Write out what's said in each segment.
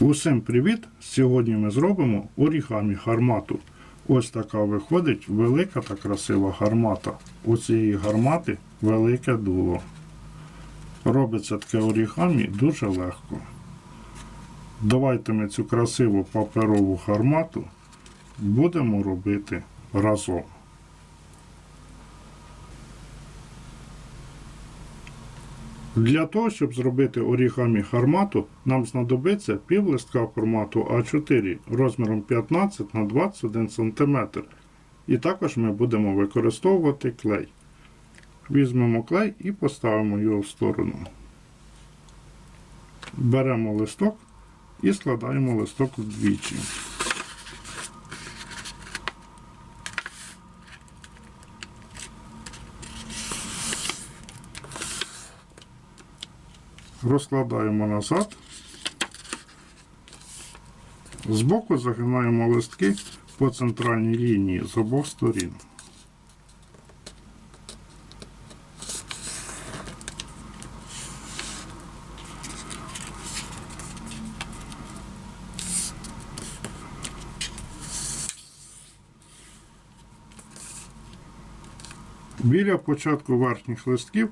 Усім привіт! Сьогодні ми зробимо орігамі гармату. Ось така виходить велика та красива гармата. У цієї гармати велике дуло. Робиться таке орігамі дуже легко. Давайте ми цю красиву паперову гармату будемо робити разом. Для того, щоб зробити орігамі гармату, нам знадобиться пів листка формату А4 розміром 15 на 21 см. І також ми будемо використовувати клей. Візьмемо клей і поставимо його в сторону. Беремо листок і складаємо листок вдвічі. Розкладаємо назад. Збоку загинаємо листки по центральній лінії з обох сторін. Біля початку верхніх листків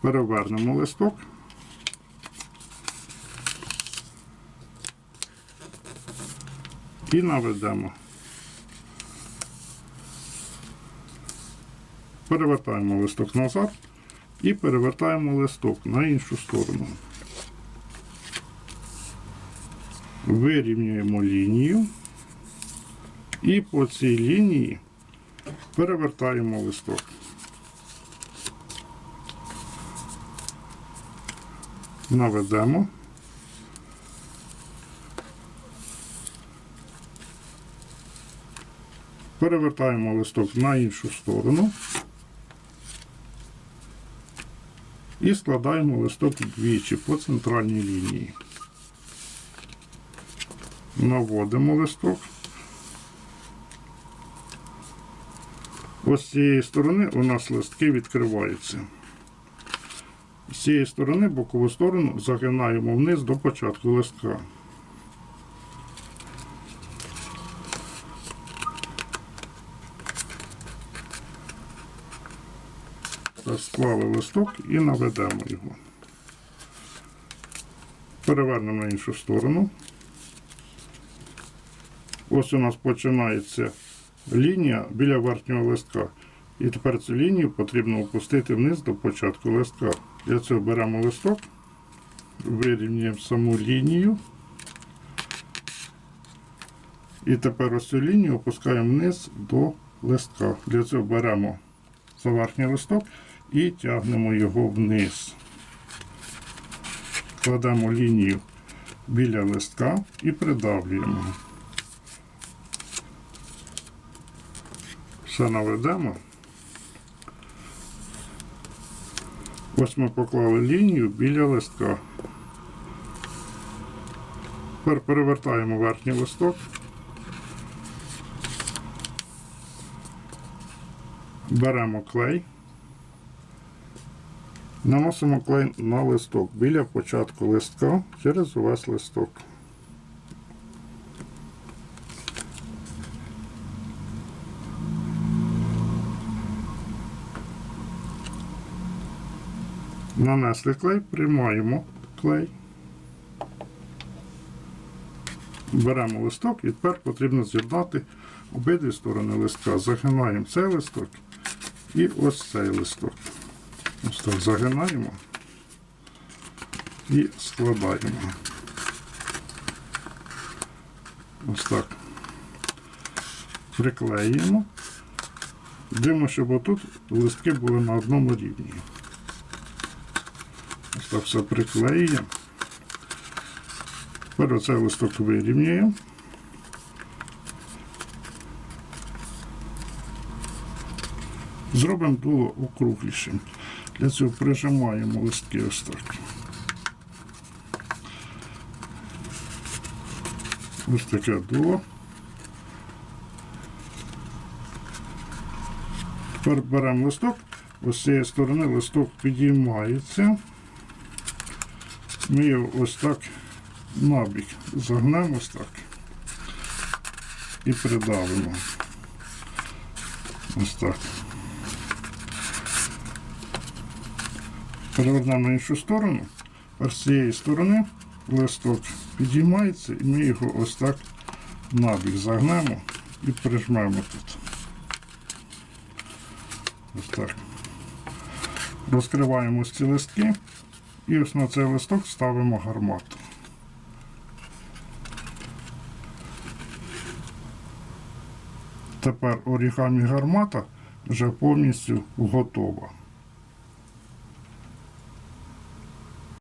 перевернемо листок. І наведемо. Перевертаємо листок назад і перевертаємо листок на іншу сторону. Вирівнюємо лінію і по цій лінії перевертаємо листок. Наведемо. Перевертаємо листок на іншу сторону і складаємо листок двічі по центральній лінії. Наводимо листок. Ось з цієї сторони у нас листки відкриваються. З цієї сторони бокову сторону загинаємо вниз до початку листка. Склали листок і наведемо його. Перевернемо на іншу сторону. Ось у нас починається лінія біля верхнього листка. І тепер цю лінію потрібно опустити вниз до початку листка. Для цього беремо листок, вирівнюємо саму лінію. І тепер ось цю лінію опускаємо вниз до листка. Для цього беремо за верхній листок і тягнемо його вниз. Кладемо лінію біля листка і придавлюємо. Все наведемо. Ось ми поклали лінію біля листка. Тепер перевертаємо верхній листок. Беремо клей. Наносимо клей на листок біля початку листка через увесь листок. Нанесли клей, приймаємо клей. Беремо листок і тепер потрібно з'єднати обидві сторони листка. Загинаємо цей листок і ось цей листок. Ось так загинаємо і складаємо. Ось так. Приклеїмо. Дивимо, щоб отут листки були на одному рівні. Ось так все приклеюємо. Тепер оцей листок вирівнюємо. Зробимо дуло округлішим. Для цього прижимаємо листки ось так. Ось таке дуло. Тепер беремо листок, ось з цієї сторони листок підіймається. Ми його ось так набік загнемо ось так і придавимо. Ось так. Перевернемо на іншу сторону. А з цієї сторони листок підіймається і ми його ось так набік загнемо і прижмемо тут. Ось так. Розкриваємо ці листки і ось на цей листок ставимо гармату. Тепер орігамі гармата вже повністю готова.